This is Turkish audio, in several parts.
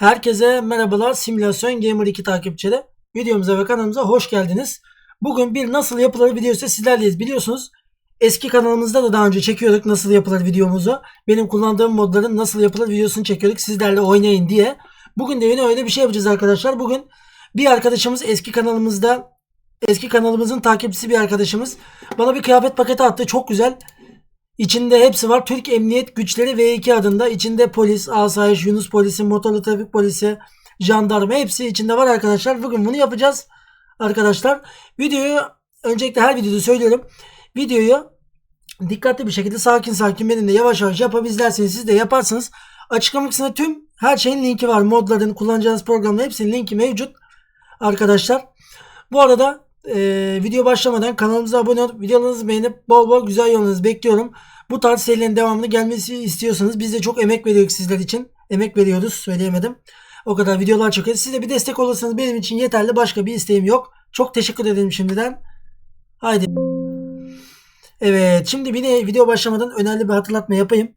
Herkese merhabalar Simülasyon Gamer 2 takipçileri. Videomuza ve kanalımıza hoş geldiniz. Bugün bir nasıl yapılır videosu sizlerleyiz. Biliyorsunuz eski kanalımızda da daha önce çekiyorduk nasıl yapılır videomuzu. Benim kullandığım modların nasıl yapılır videosunu çekiyorduk sizlerle oynayın diye. Bugün de yine öyle bir şey yapacağız arkadaşlar. Bugün bir arkadaşımız eski kanalımızda eski kanalımızın takipçisi bir arkadaşımız bana bir kıyafet paketi attı. Çok güzel. İçinde hepsi var. Türk Emniyet Güçleri V2 adında. İçinde polis, asayiş, Yunus polisi, motorlu trafik polisi, jandarma hepsi içinde var arkadaşlar. Bugün bunu yapacağız arkadaşlar. Videoyu öncelikle her videoda söylüyorum. Videoyu dikkatli bir şekilde sakin sakin benimle yavaş yavaş yapıp izlerseniz siz de yaparsınız. Açıklama kısmında tüm her şeyin linki var. Modların, kullanacağınız programların hepsinin linki mevcut arkadaşlar. Bu arada e, video başlamadan kanalımıza abone olup videolarınızı beğenip bol bol güzel yorumlarınızı bekliyorum. Bu tarz serilerin devamını gelmesi istiyorsanız biz de çok emek veriyoruz sizler için. Emek veriyoruz söyleyemedim. O kadar videolar çekiyoruz. Siz de bir destek olursanız benim için yeterli. Başka bir isteğim yok. Çok teşekkür ederim şimdiden. Haydi. Evet şimdi yine video başlamadan önemli bir hatırlatma yapayım.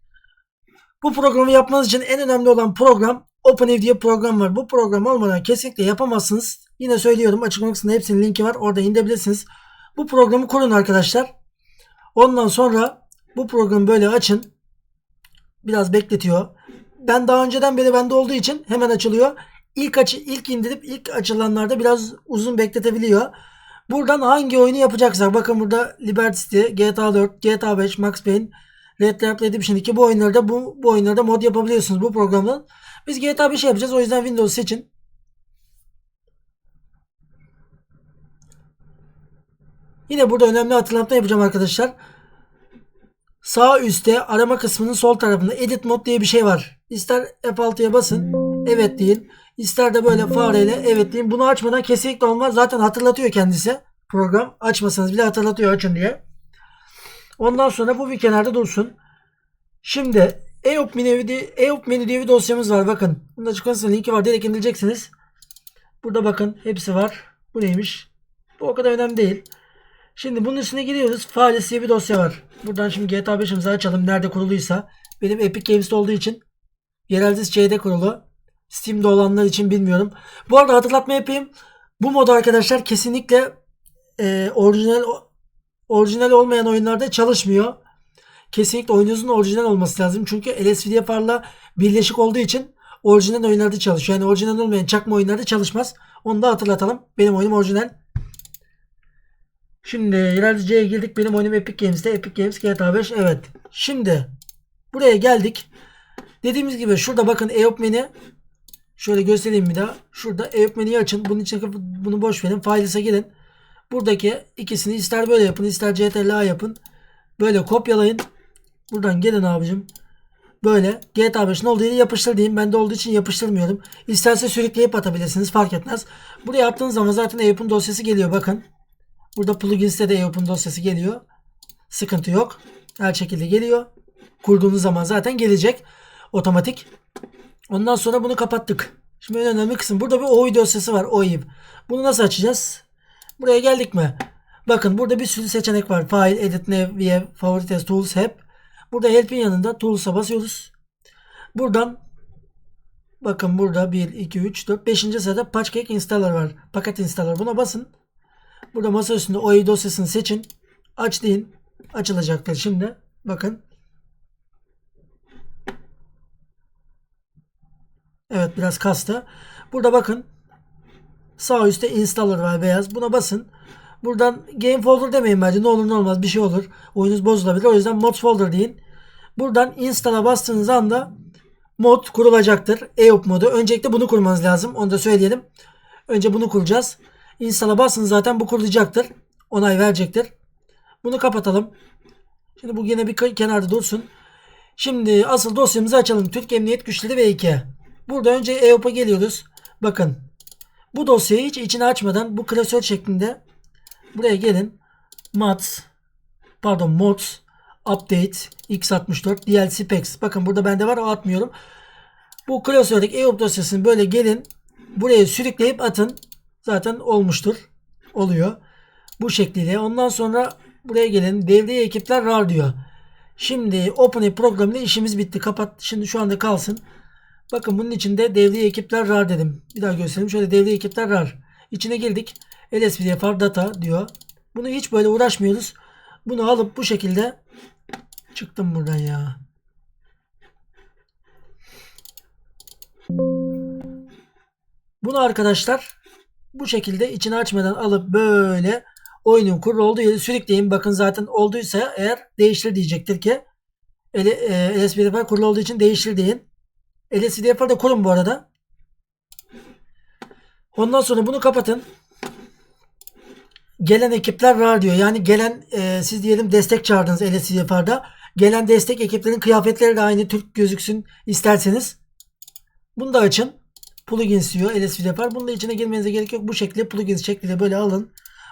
Bu programı yapmanız için en önemli olan program OpenEv diye program var. Bu program olmadan kesinlikle yapamazsınız. Yine söylüyorum açıklama kısmında hepsinin linki var. Orada indirebilirsiniz. Bu programı kurun arkadaşlar. Ondan sonra bu programı böyle açın. Biraz bekletiyor. Ben daha önceden beri bende olduğu için hemen açılıyor. İlk açı ilk indirip ilk açılanlarda biraz uzun bekletebiliyor. Buradan hangi oyunu yapacaksak bakın burada Liberty City, GTA 4, GTA 5, Max Payne, Red Dead Redemption 2 bu oyunlarda bu, bu oyunlarda mod yapabiliyorsunuz bu programdan. Biz GTA 5 yapacağız o yüzden Windows seçin. Yine burada önemli hatırlatma yapacağım arkadaşlar. Sağ üstte arama kısmının sol tarafında Edit Mod diye bir şey var. İster F6'ya basın. Evet deyin. İster de böyle fareyle evet deyin. Bunu açmadan kesinlikle olmaz. Zaten hatırlatıyor kendisi. Program. Açmasanız bile hatırlatıyor açın diye. Ondan sonra bu bir kenarda dursun. Şimdi EOP menü, EOP menü diye bir dosyamız var. Bakın. Bunda açıklamasının linki var. Direkt indireceksiniz. Burada bakın. Hepsi var. Bu neymiş? Bu o kadar önemli değil. Şimdi bunun üstüne giriyoruz. Files diye bir dosya var. Buradan şimdi GTA 5'imizi açalım. Nerede kuruluysa. Benim Epic Games'te olduğu için genelde şeyde kurulu. Steam'de olanlar için bilmiyorum. Bu arada hatırlatma yapayım. Bu mod arkadaşlar kesinlikle e, orijinal orijinal olmayan oyunlarda çalışmıyor. Kesinlikle oyununuzun orijinal olması lazım. Çünkü LSPDFR'la birleşik olduğu için orijinal oyunlarda çalışıyor. Yani orijinal olmayan çakma oyunlarda çalışmaz. Onu da hatırlatalım. Benim oyunum orijinal. Şimdi ilerleyeceğe girdik. Benim oyunum Epic Games'te. Epic Games GTA 5. Evet. Şimdi buraya geldik. Dediğimiz gibi şurada bakın EOP menü. Şöyle göstereyim bir daha. Şurada EOP menüyü açın. Bunun için bunu boş verin. Files'a gidin. Buradaki ikisini ister böyle yapın ister CTRL yapın. Böyle kopyalayın. Buradan gelin abicim. Böyle GTA 5'in olduğu yere yapıştır diyeyim. Bende olduğu için yapıştırmıyorum. İsterse sürükleyip atabilirsiniz. Fark etmez. Buraya attığınız zaman zaten EOP'un dosyası geliyor. Bakın. Burada plugins'te de EOP'un dosyası geliyor. Sıkıntı yok. Her şekilde geliyor. Kurduğunuz zaman zaten gelecek. Otomatik. Ondan sonra bunu kapattık. Şimdi en önemli kısım. Burada bir OI dosyası var. OI. Bunu nasıl açacağız? Buraya geldik mi? Bakın burada bir sürü seçenek var. File, Edit, Nav, View, Favorites, Tools, Hep. Burada Help'in yanında Tools'a basıyoruz. Buradan bakın burada 1, 2, 3, 4, 5. sırada Patchcake Installer var. Paket Installer. Buna basın. Burada masa üstünde OI dosyasını seçin. Aç deyin. Açılacaktır şimdi. Bakın. Evet biraz kastı. Burada bakın. Sağ üstte installer var beyaz. Buna basın. Buradan game folder demeyin bence. Ne olur ne olmaz bir şey olur. Oyunuz bozulabilir. O yüzden mods folder deyin. Buradan install'a bastığınız anda mod kurulacaktır. EOP modu. Öncelikle bunu kurmanız lazım. Onu da söyleyelim. Önce bunu kuracağız. Install'a basın zaten bu kurulacaktır. Onay verecektir. Bunu kapatalım. Şimdi bu yine bir kenarda dursun. Şimdi asıl dosyamızı açalım. Türk Emniyet Güçleri V2. Burada önce EOP'a geliyoruz. Bakın. Bu dosyayı hiç içine açmadan bu klasör şeklinde buraya gelin. Mods pardon mods update x64 DLC packs. Bakın burada bende var o atmıyorum. Bu klasördeki EOP dosyasını böyle gelin. Buraya sürükleyip atın. Zaten olmuştur. Oluyor. Bu şekliyle. Ondan sonra buraya gelin. Devreye ekipler RAR diyor. Şimdi OpenAI programıyla işimiz bitti. Kapat. Şimdi şu anda kalsın. Bakın bunun içinde devriye ekipler RAR dedim. Bir daha göstereyim. Şöyle devriye ekipler RAR. İçine girdik. LSPDFR data diyor. Bunu hiç böyle uğraşmıyoruz. Bunu alıp bu şekilde çıktım buradan ya. Bunu arkadaşlar bu şekilde içini açmadan alıp böyle oyunun kurulu olduğu yeri sürükleyin. Bakın zaten olduysa eğer değiştir diyecektir ki LSPDFR kurulu olduğu için değiştir deyin. LSPDFR de kurun bu arada. Ondan sonra bunu kapatın. Gelen ekipler var diyor. Yani gelen e, siz diyelim destek çağırdınız LSPDFR'da. Gelen destek ekiplerin kıyafetleri de aynı Türk gözüksün isterseniz. Bunu da açın. Plugins diyor LSPDFR. Bunun da içine girmenize gerek yok. Bu şekilde plugins şeklinde böyle alın.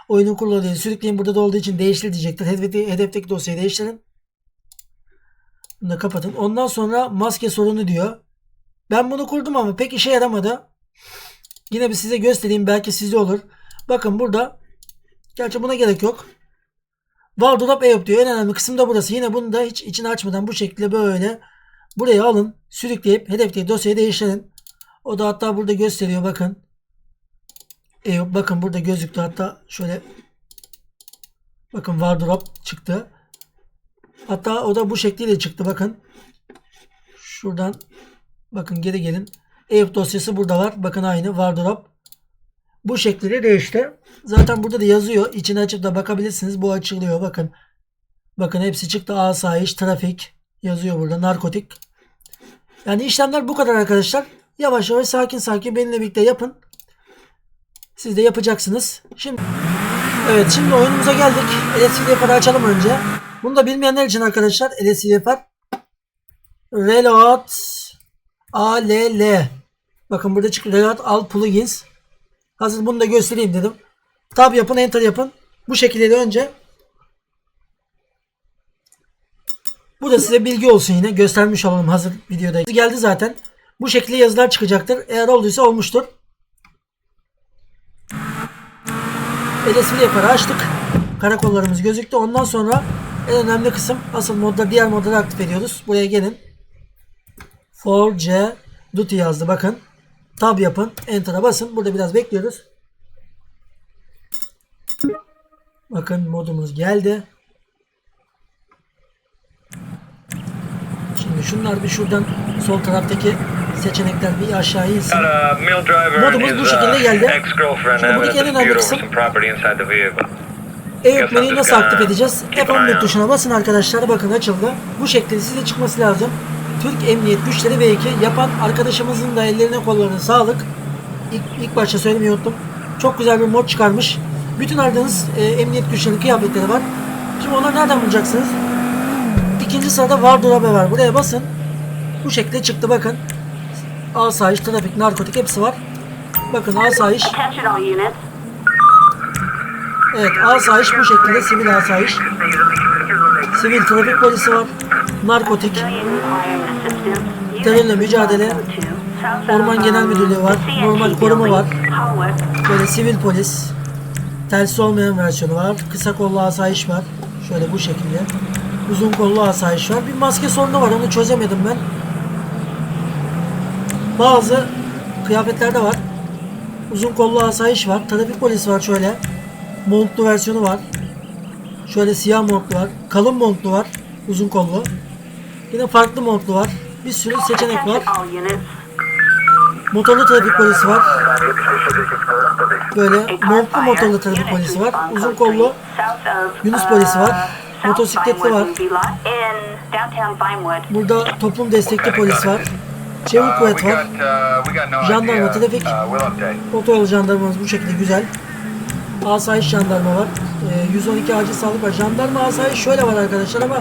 Oyunun değil. Sürükleyin burada da olduğu için değiştir diyecektir. Hedefteki, hedefteki dosyayı değiştirin. Bunu da kapatın. Ondan sonra maske sorunu diyor. Ben bunu kurdum ama pek işe yaramadı. Yine bir size göstereyim. Belki sizde olur. Bakın burada. Gerçi buna gerek yok. Wardrop EOP diyor. En önemli kısım da burası. Yine bunu da hiç içini açmadan bu şekilde böyle buraya alın. Sürükleyip hedefteki dosyayı değiştirin. O da hatta burada gösteriyor. Bakın. EOP bakın burada gözüktü. Hatta şöyle bakın wardrop çıktı. Hatta o da bu şekliyle çıktı. Bakın. Şuradan bakın geri gelin. EOP dosyası burada var. Bakın aynı wardrop. Bu şekliyle değişti. Zaten burada da yazıyor. İçini açıp da bakabilirsiniz. Bu açılıyor. Bakın. Bakın hepsi çıktı. Asayiş, trafik yazıyor burada. Narkotik. Yani işlemler bu kadar arkadaşlar. Yavaş yavaş sakin sakin benimle birlikte yapın. Siz de yapacaksınız. Şimdi Evet şimdi oyunumuza geldik. LSPDFR'ı açalım önce. Bunu da bilmeyenler için arkadaşlar LSPDFR Reload ALL Bakın burada çıktı Reload All Plugins. Hazır bunu da göstereyim dedim. Tab yapın, enter yapın. Bu şekilde de önce bu da size bilgi olsun yine. Göstermiş olalım hazır videoda. Geldi zaten. Bu şekilde yazılar çıkacaktır. Eğer olduysa olmuştur. LSP'de yaparı açtık. Karakollarımız gözüktü. Ondan sonra en önemli kısım asıl modda diğer modları aktif ediyoruz. Buraya gelin. 4C Duty yazdı bakın. Tab yapın. Enter'a basın. Burada biraz bekliyoruz. Bakın modumuz geldi. Şimdi şunlar bir şuradan sol taraftaki seçenekler bir aşağı insin. Modumuz bu şekilde uh, geldi. Şimdi buradaki en önemli kısım-. E menüyü nasıl aktif edeceğiz? Keep an eye F11 out. tuşuna basın arkadaşlar. Bakın açıldı. Bu şekilde size çıkması lazım. Türk Emniyet Güçleri V2 yapan arkadaşımızın da ellerine kollarına sağlık. İlk, ilk başta söylemeyi unuttum. Çok güzel bir mod çıkarmış. Bütün aradığınız e, emniyet güçlerinin kıyafetleri var. Şimdi onları nereden bulacaksınız? İkinci sırada Wardrobe var. Buraya basın. Bu şekilde çıktı bakın. Asayiş, trafik, narkotik hepsi var. Bakın asayiş. Evet asayiş bu şekilde sivil asayiş. Sivil trafik polisi var. Narkotik. Terörle mücadele. Orman Genel Müdürlüğü var. Normal koruma var. Böyle sivil polis. Telsiz olmayan versiyonu var. Kısa kollu asayiş var. Şöyle bu şekilde. Uzun kollu asayiş var. Bir maske sorunu var. Onu çözemedim ben. Bazı kıyafetlerde var. Uzun kollu asayiş var. Trafik polisi var şöyle. Montlu versiyonu var. Şöyle siyah montlu var. Kalın montlu var. Uzun kollu. Yine farklı montlu var. Bir sürü seçenek var. Motorlu trafik polisi var. Böyle montlu motorlu trafik polisi var. Uzun kollu Yunus polisi var. Motosikletli var. Burada toplum destekli polis var. Çevik kuvvet var. Jandarma, trafik. Otoyol jandarmamız bu şekilde güzel. Asayiş jandarma var. Ee, 112 acil sağlık var. Jandarma asayiş şöyle var arkadaşlar ama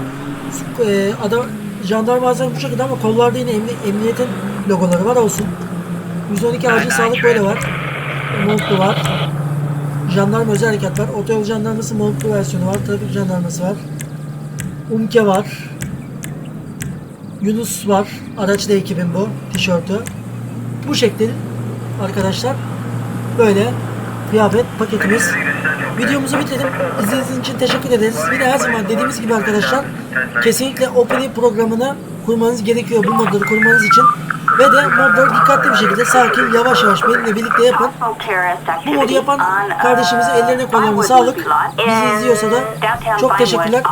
e, adam jandarma asayiş bu şekilde ama kollarda yine emni- emniyetin logoları var olsun. 112 acil sağlık böyle var. Montlu var. Jandarma özel harekat var. Otoyol jandarması montlu versiyonu var. Trafik jandarması var. Umke var. Yunus var. Araçlı ekibin bu. Tişörtü. Bu şekilde arkadaşlar. Böyle kıyafet paketimiz. Videomuzu bitirdim. İzlediğiniz için teşekkür ederiz. Bir de her zaman dediğimiz gibi arkadaşlar kesinlikle OpenAI programını kurmanız gerekiyor bu modları kurmanız için. Ve de modları dikkatli bir şekilde sakin yavaş yavaş benimle birlikte yapın. Bu modu yapan kardeşimize ellerine kollarına sağlık. Bizi izliyorsa da çok teşekkürler.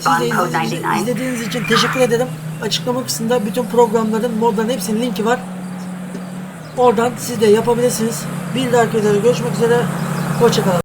Siz de izlediğiniz, izlediğiniz için teşekkür ederim. Açıklama kısmında bütün programların, modların hepsinin linki var. Oradan siz de yapabilirsiniz. Bir dahaki videoda görüşmek üzere. Hoşçakalın.